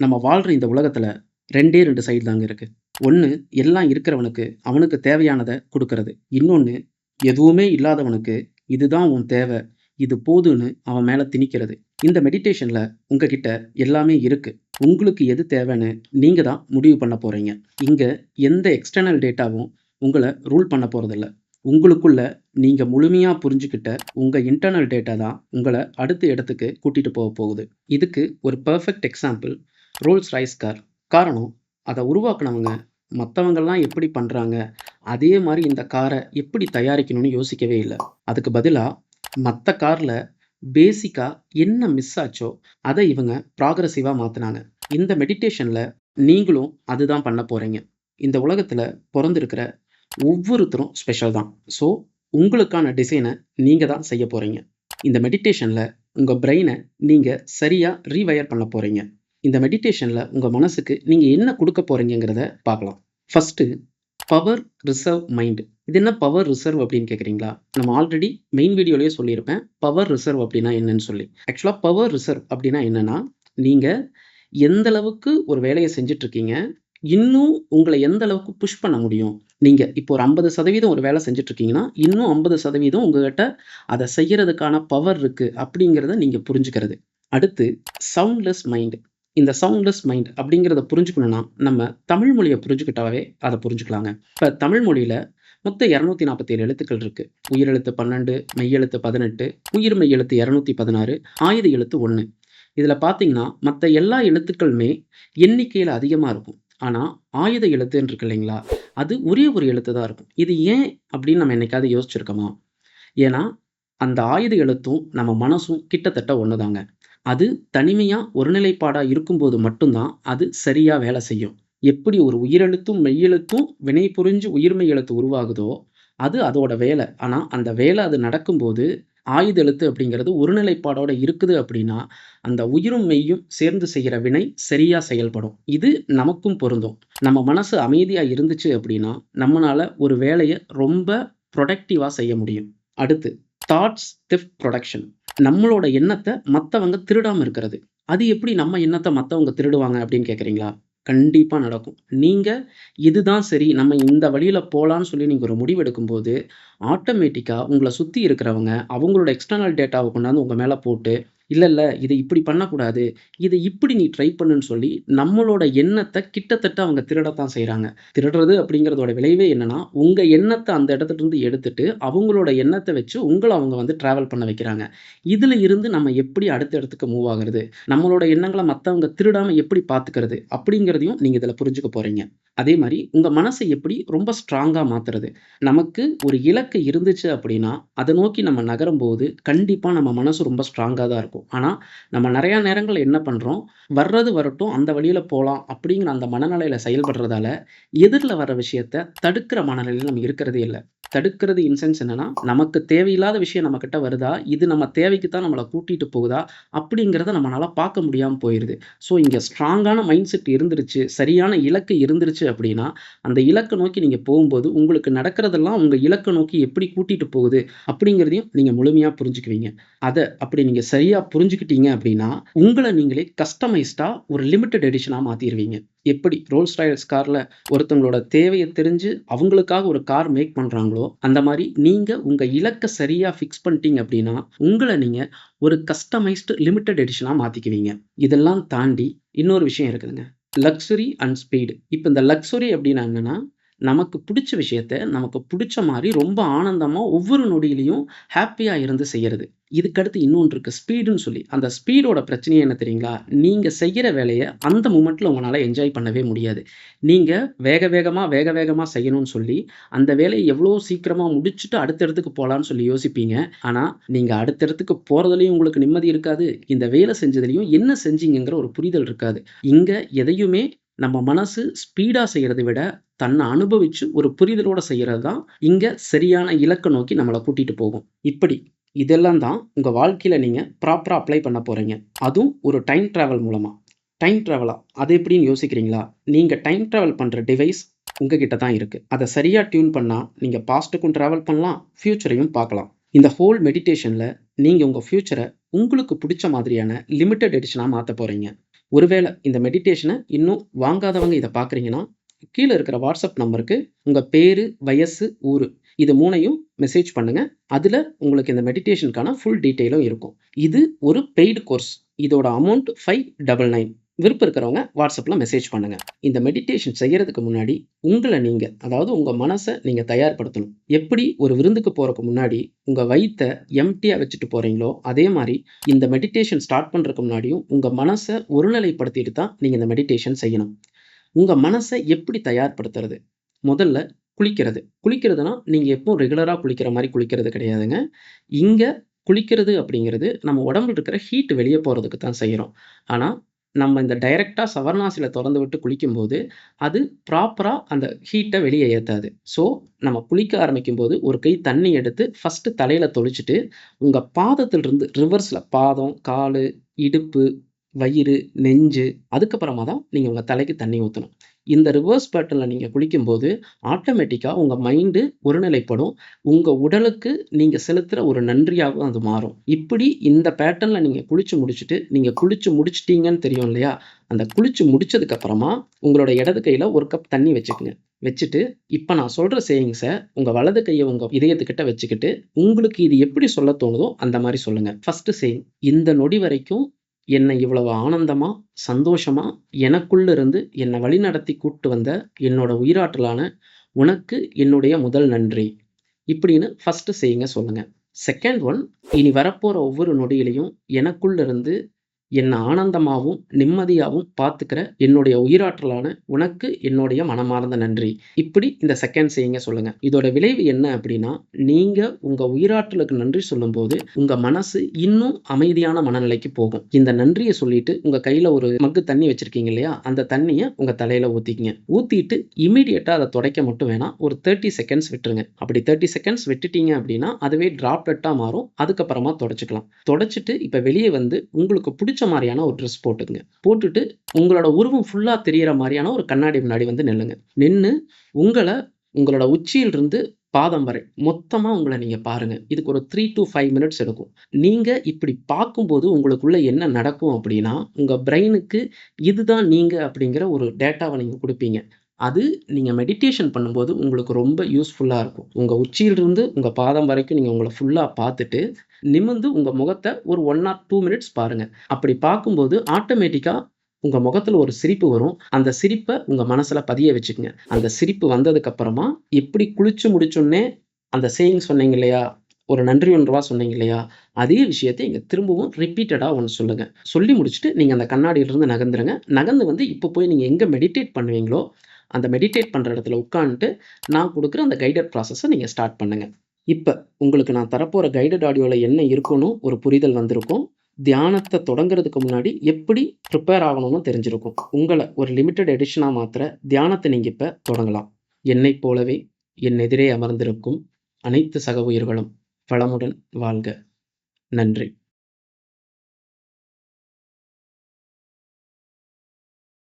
நம்ம வாழ்கிற இந்த உலகத்தில் ரெண்டே ரெண்டு சைடு தாங்க இருக்கு. ஒன்று எல்லாம் இருக்கிறவனுக்கு அவனுக்கு தேவையானதை கொடுக்கறது. இன்னொன்று எதுவுமே இல்லாதவனுக்கு இதுதான் உன் தேவை இது போதுன்னு அவன் மேலே திணிக்கிறது. இந்த மெடிடேஷனில் உங்ககிட்ட எல்லாமே இருக்கு. உங்களுக்கு எது தேவைன்னு நீங்கள் தான் முடிவு பண்ண போகிறீங்க இங்கே எந்த எக்ஸ்டர்னல் டேட்டாவும் உங்களை ரூல் பண்ண போகிறதில்ல உங்களுக்குள்ள நீங்கள் முழுமையாக புரிஞ்சுக்கிட்ட உங்கள் இன்டர்னல் டேட்டா தான் உங்களை அடுத்த இடத்துக்கு கூட்டிகிட்டு போக போகுது. இதுக்கு ஒரு perfect example Rolls Royce car. காரணம் அதை உருவாக்குனவங்க மற்றவங்கள்லாம் எப்படி பண்ணுறாங்க அதே மாதிரி இந்த காரை எப்படி தயாரிக்கணும்னு யோசிக்கவே இல்லை. அதுக்கு பதிலாக மற்ற காரில் பேசிக்காக என்ன மிஸ் ஆச்சோ அதை இவங்க ப்ராக்ரஸிவாக மாற்றினாங்க இந்த மெடிடேஷனில் நீங்களும் அதுதான் பண்ண போகிறீங்க இந்த உலகத்தில் பிறந்திருக்கிற ஒவ்வொருத்தரும் ஸ்பெஷல் தான். ஸோ உங்களுக்கான டிசைனை நீங்கள் தான் செய்ய போகிறீங்க இந்த மெடிடேஷனில் உங்கள் பிரெயினை நீங்கள் சரியாக ரீவயர் பண்ண போகிறீங்க இந்த மெடிடேஷனில் உங்கள் மனசுக்கு நீங்கள் என்ன கொடுக்க போகிறீங்கிறத பார்க்கலாம். ஃபஸ்ட்டு பவர் ரிசர்வ் மைண்டு இது என்ன பவர் ரிசர்வ் அப்படின்னு கேட்குறீங்களா நம்ம ஆல்ரெடி மெயின் வீடியோலேயே சொல்லியிருப்பேன். பவர் ரிசர்வ் அப்படின்னா என்னன்னு சொல்லி. ஆக்சுவலாக பவர் ரிசர்வ் அப்படின்னா என்னென்னா நீங்கள் எந்த அளவுக்கு ஒரு வேலையை செஞ்சுட்டு இருக்கீங்க இன்னும் உங்களை எந்த அளவுக்கு புஷ் பண்ண முடியும். நீங்கள் இப்போ ஒரு ஐம்பது சதவீதம் ஒரு வேலை செஞ்சுட்ருக்கீங்கன்னா இன்னும் ஐம்பது சதவீதம் உங்ககிட்ட அதை செய்கிறதுக்கான பவர் இருக்குது அப்படிங்கிறத நீங்கள் புரிஞ்சுக்கிறது. அடுத்து சவுண்ட்லெஸ் மைண்டு இந்த சவுண்ட்லெஸ் மைண்ட் அப்படிங்கிறத புரிஞ்சுக்கணும்னா நம்ம தமிழ் மொழியை புரிஞ்சுக்கிட்டாவே அதை புரிஞ்சுக்கலாங்க. இப்போ தமிழ் மொழியில் மொத்தம் இரநூத்தி நாற்பத்தேழு எழுத்துக்கள் இருக்கு. உயிரெழுத்து பன்னெண்டு மெய்யெழுத்து பதினெட்டு உயிர் மெய்யெழுத்து இரநூத்தி பதினாறு ஆயுத எழுத்து ஒன்று இதில் பார்த்தீங்கன்னா மற்ற எல்லா எழுத்துக்களுமே எண்ணிக்கையில் அதிகமாக இருக்கும். ஆனால் ஆயுத எழுத்துன்னு இருக்கு இல்லைங்களா அது ஒரே ஒரு எழுத்து தான் இருக்கும். இது ஏன் அப்படின்னு நம்ம என்னைக்காவது யோசிச்சிருக்கோமா? ஏன்னா அந்த ஆயுத எழுத்தும் நம்ம மனசும் கிட்டத்தட்ட ஒன்று தாங்க அது தனிமையாக ஒருநிலைப்பாடாக இருக்கும்போது மட்டும்தான் அது சரியாக வேலை செய்யும். எப்படி ஒரு உயிரெழுத்தும் மெய்யெழுத்தும் வினை புரிஞ்சு உயிர்மை எழுத்து உருவாகுதோ அது அதோட வேலை. ஆனால் அந்த வேலை அது நடக்கும்போது ஆயுத எழுத்து அப்படிங்கிறது ஒருநிலைப்பாடோட இருக்குது அப்படின்னா அந்த உயிரும் மெய்யும் சேர்ந்து செய்கிற வினை சரியாக செயல்படும். இது நமக்கும் பொருந்தும். நம்ம மனசு அமைதியாக இருந்துச்சு அப்படின்னா நம்மளால் ஒரு வேலையை ரொம்ப ப்ரொடக்டிவாக செய்ய முடியும். அடுத்து தாட்ஸ் திஃப்ட் ப்ரொடக்ஷன் நம்மளோட எண்ணத்தை மற்றவங்க திருடாமல் இருக்கிறது. அது எப்படி நம்ம எண்ணத்தை மற்றவங்க திருடுவாங்க அப்படின்னு கேட்குறீங்களா கண்டிப்பாக நடக்கும். நீங்கள் இதுதான் சரி நம்ம இந்த வழியில் போகலான்னு சொல்லி நீங்கள் ஒரு முடிவெடுக்கும்போது ஆட்டோமேட்டிக்காக உங்களை சுற்றி இருக்கிறவங்க அவங்களோட எக்ஸ்டர்னல் டேட்டாவை கொண்டாந்து உங்கள் மேலே போட்டு இல்லை இல்லை இதை இப்படி பண்ணக்கூடாது. இதை இப்படி நீ ட்ரை பண்ணுன்னு சொல்லி நம்மளோட எண்ணத்தை கிட்டத்தட்ட அவங்க திருடத்தான் செய்கிறாங்க திருடுறது அப்படிங்கிறதோட விளைவே என்னன்னா உங்கள் எண்ணத்தை அந்த இடத்துல இருந்து எடுத்துட்டு அவங்களோட எண்ணத்தை வச்சு உங்களை அவங்க வந்து ட்ராவல் பண்ண வைக்கிறாங்க. இதில் இருந்து நம்ம எப்படி அடுத்த இடத்துக்கு மூவ் ஆகுறது? நம்மளோட எண்ணங்களை மற்றவங்க திருடாமல் எப்படி பார்த்துக்கிறது அப்படிங்கிறதையும் நீங்கள் இதில் புரிஞ்சுக்க போகிறீங்க அதே மாதிரி உங்கள் மனசை எப்படி ரொம்ப ஸ்ட்ராங்காக மாற்றுறது நமக்கு ஒரு இலக்கு இருந்துச்சு அப்படின்னா அதை நோக்கி நம்ம நகரும் போது கண்டிப்பாக நம்ம மனசு ரொம்ப ஸ்ட்ராங்காக தான் இருக்கும். ஆனால் நம்ம நிறையா நேரங்கள் என்ன பண்ணுறோம் வர்றது வரட்டும் அந்த வழியில் போகலாம் அப்படிங்கிற அந்த மனநிலையில் செயல்படுறதால எதிரில் வர விஷயத்த தடுக்கிற மனநிலையில் நம்ம இருக்கிறதே இல்லை. தடுக்கிறது இன்சென்ஸ் என்னன்னா நமக்கு தேவையில்லாத விஷயம் நம்ம கிட்ட வருதா? இது நம்ம தேவைக்கு தான் நம்மளை கூட்டிட்டு போகுதா? அப்படிங்கிறத நம்மளால பார்க்க முடியாமல் போயிடுது ஸோ இங்கே ஸ்ட்ராங்கான மைண்ட் செட் இருந்துருச்சு சரியான இலக்கு இருந்துருச்சு அப்படின்னா அந்த இலக்கை நோக்கி நீங்கள் போகும்போது உங்களுக்கு நடக்கிறதெல்லாம் உங்கள் இலக்கை நோக்கி எப்படி கூட்டிட்டு போகுது? அப்படிங்கிறதையும் நீங்கள் முழுமையாக புரிஞ்சுக்குவீங்க. அதை அப்படி நீங்கள் சரியாக புரிஞ்சுக்கிட்டீங்க அப்படின்னா உங்களை நீங்களே கஸ்டமைஸ்டாக ஒரு லிமிட்டட் எடிஷனாக மாற்றிடுவீங்க எப்படி ரோல்ஸ் ராயல்ஸ் காரில் ஒருத்தவங்களோட தேவையை தெரிஞ்சு அவங்களுக்காக ஒரு கார் மேக் பண்ணுறாங்களோ அந்த மாதிரி நீங்கள் உங்கள் இலக்கை சரியாக ஃபிக்ஸ் பண்ணிட்டீங்க அப்படின்னா உங்களை நீங்கள் ஒரு கஸ்டமைஸ்டு லிமிட்டட் எடிஷனாக மாற்றிக்குவீங்க இதெல்லாம் தாண்டி இன்னொரு விஷயம் இருக்குதுங்க. லக்ஸுரி அண்ட் ஸ்பீடு இப்போ இந்த லக்ஸுரி அப்படின்னா என்னென்னா நமக்கு பிடிச்ச விஷயத்த நமக்கு பிடிச்ச மாதிரி ரொம்ப ஆனந்தமாக ஒவ்வொரு நொடியிலையும் ஹாப்பியாக இருந்து செய்கிறது இதுக்கடுத்து இன்னொன்று இருக்குது ஸ்பீடுன்னு சொல்லி. அந்த ஸ்பீடோட பிரச்சனையே என்ன தெரியுங்களா? நீங்கள் செய்கிற வேலையை அந்த மூமெண்ட்டில் உங்களால் என்ஜாய் பண்ணவே முடியாது. நீங்கள் வேக வேகமாக வேக வேகமாக செய்யணும்னு சொல்லி அந்த வேலையை எவ்வளோ சீக்கிரமாக முடிச்சுட்டு அடுத்த இடத்துக்கு போகலான்னு சொல்லி யோசிப்பீங்க. ஆனால் நீங்கள் அடுத்த இடத்துக்கு போகிறதுலையும் உங்களுக்கு நிம்மதி இருக்காது. இந்த வேலை செஞ்சதுலையும் என்ன செஞ்சீங்கிற ஒரு புரிதல் இருக்காது. இங்கே எதையுமே நம்ம மனசு ஸ்பீடாக செய்கிறத விட தன்னை அனுபவிச்சு ஒரு புரிதலோட செய்கிறது தான் இங்கே சரியான இலக்கை நோக்கி நம்மளை கூட்டிகிட்டு போகும். இப்படி இதெல்லாம் தான் உங்கள் வாழ்க்கையில் நீங்கள் ப்ராப்பராக அப்ளை பண்ண போகிறீங்க அதுவும் ஒரு டைம் ட்ராவல் மூலமாக டைம் ட்ராவலா அது எப்படின்னு யோசிக்கிறீங்களா? நீங்கள் டைம் ட்ராவல் பண்ணுற டிவைஸ் உங்ககிட்ட தான் இருக்குது அதை சரியாக டியூன் பண்ணால் நீங்கள் பாஸ்ட்டுக்கும் ட்ராவல் பண்ணலாம் ஃப்யூச்சரையும் பார்க்கலாம். இந்த ஹோல் மெடிடேஷனில் நீங்கள் உங்கள் ஃப்யூச்சரை உங்களுக்கு பிடிச்ச மாதிரியான லிமிட்டட் எடிஷனாக மாற்ற போகிறீங்க ஒருவேளை இந்த மெடிடேஷனை இன்னும் வாங்காதவங்க இதை பார்க்குறீங்கன்னா கீழே இருக்கிற வாட்ஸ்அப் நம்பருக்கு உங்கள் பேர் வயசு ஊர் இது மூணையும் மெசேஜ் பண்ணுங்கள் அதில் உங்களுக்கு இந்த மெடிடேஷனுக்கான ஃபுல் டீட்டெயிலும் இருக்கும். இது ஒரு பெய்டு கோர்ஸ் இதோட அமௌண்ட் ஃபைவ் டபுள் நைன் விருப்பம் இருக்கிறவங்க வாட்ஸ்அப்பில் மெசேஜ் பண்ணுங்கள் இந்த மெடிடேஷன் செய்கிறதுக்கு முன்னாடி உங்களை நீங்கள் அதாவது உங்கள் மனசை நீங்கள் தயார்படுத்தணும். எப்படி ஒரு விருந்துக்கு போகிறதுக்கு முன்னாடி உங்கள் வயிற்றை எம்டியாக வச்சுட்டு போகிறீங்களோ அதே மாதிரி இந்த மெடிடேஷன் ஸ்டார்ட் பண்ணுறதுக்கு முன்னாடியும் உங்கள் மனசை ஒருநிலைப்படுத்திட்டு தான் நீங்கள் இந்த மெடிடேஷன் செய்யணும். உங்கள் மனசை எப்படி தயார்படுத்துறது? முதல்ல குளிக்கிறது. குளிக்கிறதுனா நீங்கள் எப்போ ரெகுலராக குளிக்கிற மாதிரி குளிக்கிறது கிடையாதுங்க. இங்கே குளிக்கிறது அப்படிங்கிறது நம்ம உடம்புல இருக்கிற ஹீட் வெளியே போகிறதுக்கு தான் செய்கிறோம் ஆனால் நம்ம இந்த டைரெக்டாக சவர்ணாசியில் திறந்து விட்டு குளிக்கும்போது அது ப்ராப்பராக அந்த ஹீட்டை வெளியே ஏற்றாது ஸோ நம்ம குளிக்க ஆரம்பிக்கும் போது ஒரு கை தண்ணி எடுத்து ஃபஸ்ட்டு தலையில் தொளிச்சிட்டு உங்கள் பாதத்திலிருந்து ரிவர்ஸில் பாதம் கால் இடுப்பு வயிறு நெஞ்சு அதுக்கப்புறமா தான் நீங்கள் உங்கள் தலைக்கு தண்ணி ஊற்றணும் இந்த ரிவர்ஸ் பேட்டர்னில் நீங்கள் குளிக்கும்போது ஆட்டோமேட்டிக்காக உங்கள் மைண்டு ஒருநிலைப்படும். உங்கள் உடலுக்கு நீங்கள் செலுத்துகிற ஒரு நன்றியாகவும் அது மாறும். இப்படி இந்த பேட்டர்னில் நீங்கள் குளிச்சு முடிச்சுட்டு நீங்கள் குளிச்சு முடிச்சிட்டீங்கன்னு தெரியும் இல்லையா? அந்த குளிச்சு முடிச்சதுக்கப்புறமா உங்களோட இடது கையில் ஒரு கப் தண்ணி வச்சுக்கோங்க. வச்சுட்டு இப்போ நான் சொல்கிற சேயிங்ஸை உங்கள் வலது கையை உங்கள் இதயத்துக்கிட்ட வச்சுக்கிட்டு உங்களுக்கு இது எப்படி சொல்ல தோணுதோ அந்த மாதிரி சொல்லுங்கள் ஃபஸ்ட்டு சேயிங் இந்த நொடி வரைக்கும் என்னை இவ்வளவு ஆனந்தமா சந்தோஷமா எனக்குள்ள இருந்து என்னை வழிநடத்தி கூட்டு வந்த என்னோட உயிராற்றலான உனக்கு என்னுடைய முதல் நன்றி. இப்படின்னு ஃபர்ஸ்ட் செய்யுங்க சொல்லுங்க. செகண்ட் ஒன் இனி வரப்போற ஒவ்வொரு நொடியிலையும் எனக்குள்ள இருந்து என்னை ஆனந்தமாகவும் நிம்மதியாகவும் பார்த்துக்கிற என்னுடைய உயிராற்றலான உனக்கு என்னுடைய மனமார்ந்த நன்றி. இப்படி இந்த செகண்ட் செய்யுங்க சொல்லுங்க. இதோட விளைவு என்ன அப்படின்னா நீங்க உங்க உயிராற்றலுக்கு நன்றி சொல்லும்போது உங்க மனசு இன்னும் அமைதியான மனநிலைக்கு போகும். இந்த நன்றியை சொல்லிட்டு உங்க கையில ஒரு மக்கு தண்ணி வச்சிருக்கீங்க இல்லையா? அந்த தண்ணியை உங்க தலையில ஊத்திக்கிங்க. ஊத்திட்டு இமீடியட்டா அதை துடைக்க மட்டும் வேணாம். ஒரு தேர்ட்டி செகண்ட்ஸ் விட்டுருங்க. அப்படி தேர்ட்டி செகண்ட்ஸ் விட்டுட்டீங்க அப்படின்னா அதுவே டிராப்லெட்டா மாறும். அதுக்கப்புறமா தொடச்சிக்கலாம். தொடச்சிட்டு இப்ப வெளியே வந்து உங்களுக்கு பிடிச்ச மாதிரியான ஒரு ட்ரெஸ் போட்டுக்குங்க. போட்டுட்டு உங்களோட உருவம் ஃபுல்லாக தெரியற மாதிரியான ஒரு கண்ணாடி முன்னாடி வந்து நில்லுங்க. நின்று உங்களை உங்களோட உச்சியிலிருந்து பாதம் வரை மொத்தமாக உங்களை நீங்கள் பாருங்கள் இதுக்கு ஒரு த்ரீ டு ஃபைவ் மினிட்ஸ் எடுக்கும். நீங்கள் இப்படி பார்க்கும்போது உங்களுக்குள்ளே என்ன நடக்கும் அப்படின்னா உங்கள் பிரெயினுக்கு இதுதான் நீங்கள் அப்படிங்கிற ஒரு டேட்டாவை நீங்கள் கொடுப்பீங்க. அது நீங்கள் மெடிடேஷன் பண்ணும்போது உங்களுக்கு ரொம்ப யூஸ்ஃபுல்லாக இருக்கும். உங்கள் உச்சியிலிருந்து உங்கள் பாதம் வரைக்கும் நீங்கள் உங்களை ஃபுல்லாக பார்த்துட்டு நிமிர்ந்து உங்கள் முகத்தை ஒரு ஒன் ஆர் டூ மினிட்ஸ் பாருங்கள் அப்படி பார்க்கும்போது ஆட்டோமேட்டிக்காக உங்கள் முகத்தில் ஒரு சிரிப்பு வரும். அந்த சிரிப்பை உங்கள் மனசில் பதிய வச்சுக்கோங்க. அந்த சிரிப்பு வந்ததுக்கப்புறமா எப்படி குளிச்சு முடிச்சோடனே அந்த சேயிங் சொன்னீங்க இல்லையா? ஒரு நன்றி ஒன்றுவா சொன்னீங்க இல்லையா? அதே விஷயத்தை இங்கே திரும்பவும் ரிப்பீட்டடாக ஒன்று சொல்லுங்கள் சொல்லி முடிச்சுட்டு நீங்கள் அந்த கண்ணாடியிலிருந்து நகர்ந்துருங்க. நகர்ந்து வந்து இப்போ போய் நீங்கள் எங்கே மெடிடேட் பண்ணுவீங்களோ அந்த மெடிடேட் பண்ணுற இடத்துல உட்காந்துட்டு நான் கொடுக்குற அந்த கைடட் ப்ராசஸை நீங்கள் ஸ்டார்ட் பண்ணுங்கள் இப்போ உங்களுக்கு நான் தரப்போகிற கைடட் ஆடியோவில் என்ன இருக்குன்னு ஒரு புரிதல் வந்திருக்கும். தியானத்தை தொடங்குறதுக்கு முன்னாடி எப்படி ப்ரிப்பேர் ஆகணும்னு தெரிஞ்சிருக்கும். உங்களை ஒரு லிமிட்டட் எடிஷனாக மாத்திர தியானத்தை நீங்கள் இப்போ தொடங்கலாம். என்னைப் போலவே என் எதிரே அமர்ந்திருக்கும் அனைத்து சக உயிர்களும் வளமுடன் வாழ்க. நன்றி.